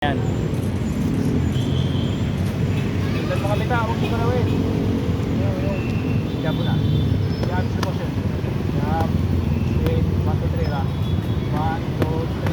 Yan. Tingnan mo kami ta, huwag mo kalawin. Yung, yung, siya po na. Siya, gusto siya. Siya, 8, 1, 2, 3, 1, 2, 3.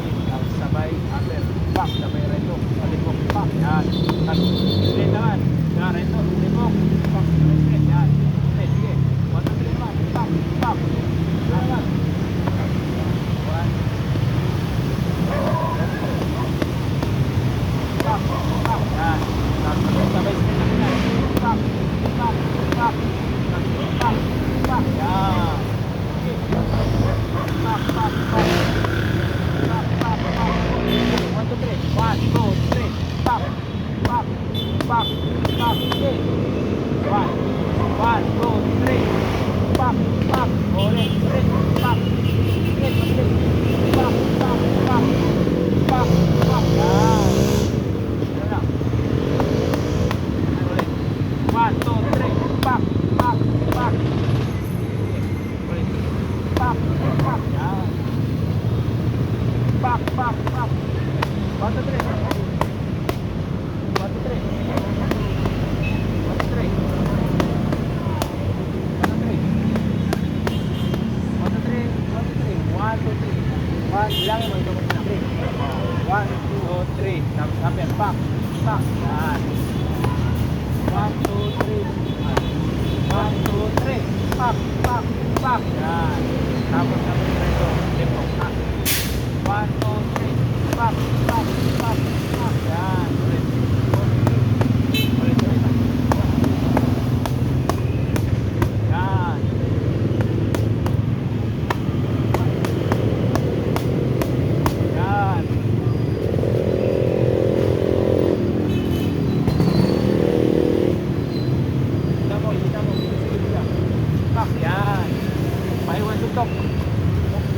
1, 2, 3, pak, pak, pak. Pak, pak. Yan. Pak, pak, pak. 1, 2, 3. lang mo ito 1, 2, 3 Tapos up and back Back Yan One, two, three. One, two, three. Back, back, back. Yan. Tapos tapos dito. Tempo. Back. One, two, three. Back, back, back, back. Yan. Ulit. Ulit, ulit. Yan. Yan. Kita mo, kita mo. Sige, sige. Pak, yan. Paiwan tutok.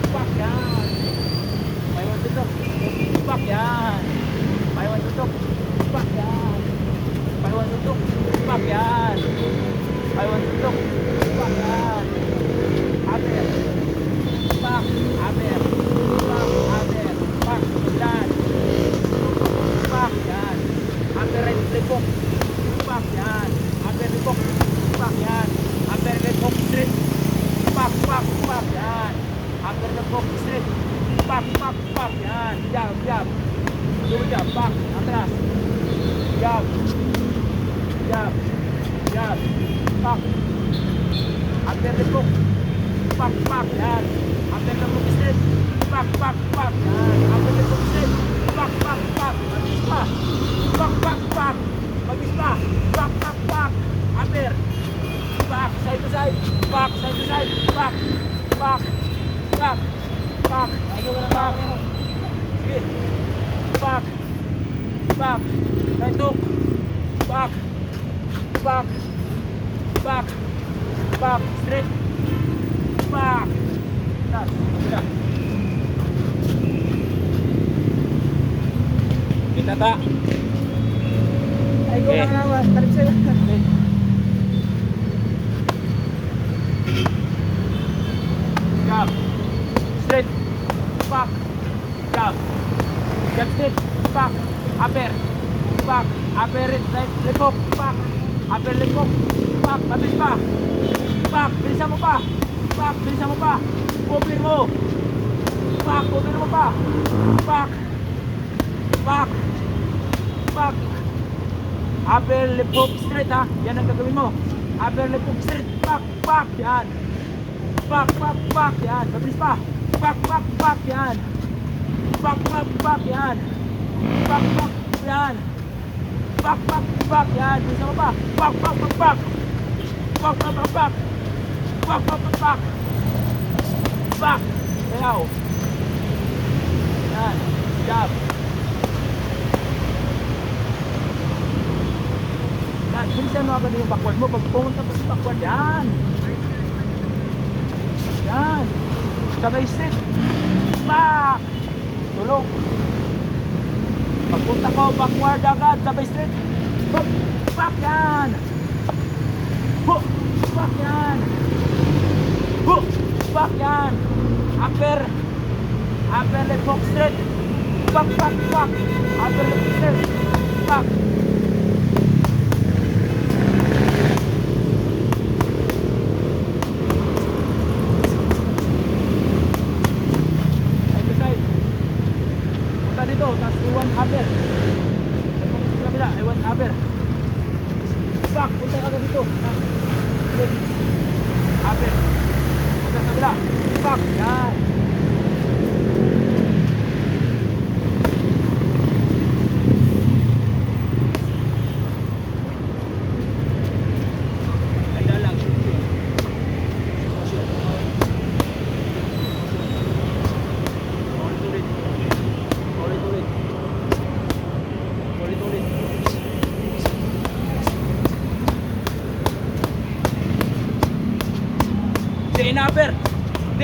Pak, yan. Paiwan tutok. Pak, yan. Paiwan tutok. Pak, yan. Paiwan tutok. Pak, yan. Paiwan tutok. Pak, yan. Aper. Pak, aper. Pak, aper. Pak, yan. Pak, yan. Aper right lipok. Pak, yan. Aper lipok. Pak, yan. Aper lipok straight. Pak, pak, pak, yan. Aper lipok straight. Pak, pak, pak, yan. Jab, jab. Dulu jab, pak, atras. Jab. Jab. Jab. Pak. Aper lipok. Pak, pak, yan. Aper lipok straight. Pak, pak, pak, yan. Aper lipok straight. Pak, pak, pak. Mabis pa. Pak, pak, pak. Mabis pa. Pak, pak, pak. Aper. Pak, side to side. Pak, side to side. Pak. Pak. Pak. Pak. Pak. Sige. Pak. Pak. Hook. Pak. Pak. Pak. Pak. Straight. Tas. Sudah. Kita tak? Ay, ko Okay. lang naman. Tarik sa'yo. Okay. Jab. Straight. Back. Jab. Jab straight. Back. Upper. Back. Upper right. Hook. Back. Upper hook. Back. Mabilis pa. Back. Bilisan mo pa. Back. Bilisan mo pa. Over mo. Back. Over mo pa. Back. Back. Back. Upper hook straight ha. Yan ang gagawin mo. Upper hook straight. Back, back. Yan. Back, back, back. Yan. Mabilis pa. Back, back, back. Yan. Back, back, back. Yan. Back, back. Back, back, back. Yan. Bisa mo pa. Back, back, back, back. Back, back, back, back. Back, back, back, back. Back. Sayaw. Yan. Jab. Yan, bilisan mo agad yung backward mo. Pag pumunta pa sa backward, yan. Yan. Sabay straight. Back. Tulog. Pagpunta ko, backward agad. Sabay straight. Hop. Back yan. Hop. Back yan. Hop. Back yan. Upper. Upper left hook straight. Back, back, back. Upper left sir. Back. Side to side. Punta dito, tapos iwan upper. Sa kabila, iwan upper. Back, punta ka dito. Upper. Punta sa kabila. Back, yan.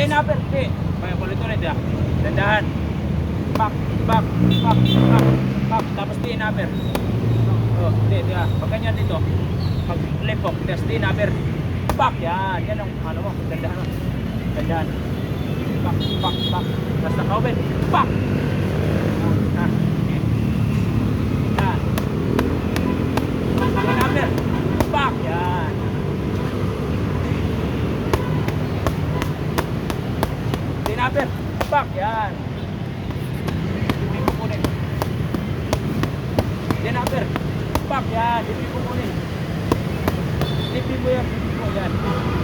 Di inapper. Di. Kaya ulit-ulit ya. Dandahan. Back, back, back, back, back. Tapos di inapper. Oh, di, di ah. Pag ganyan dito. Pag left hook, tapos di inapper. Back, yan. Yan ang ano mo. Dandahan mo. Dandahan. Back, back, back. Tapos naka-open. Back. Ah. Yan. Di inapper. Back, yan. Dinapper. Back. Yan. Hindi mo kunin. Dinapper. Back. Yan. Hindi mo kunin. Hindi mo yan. Hindi mo yan. Dipit.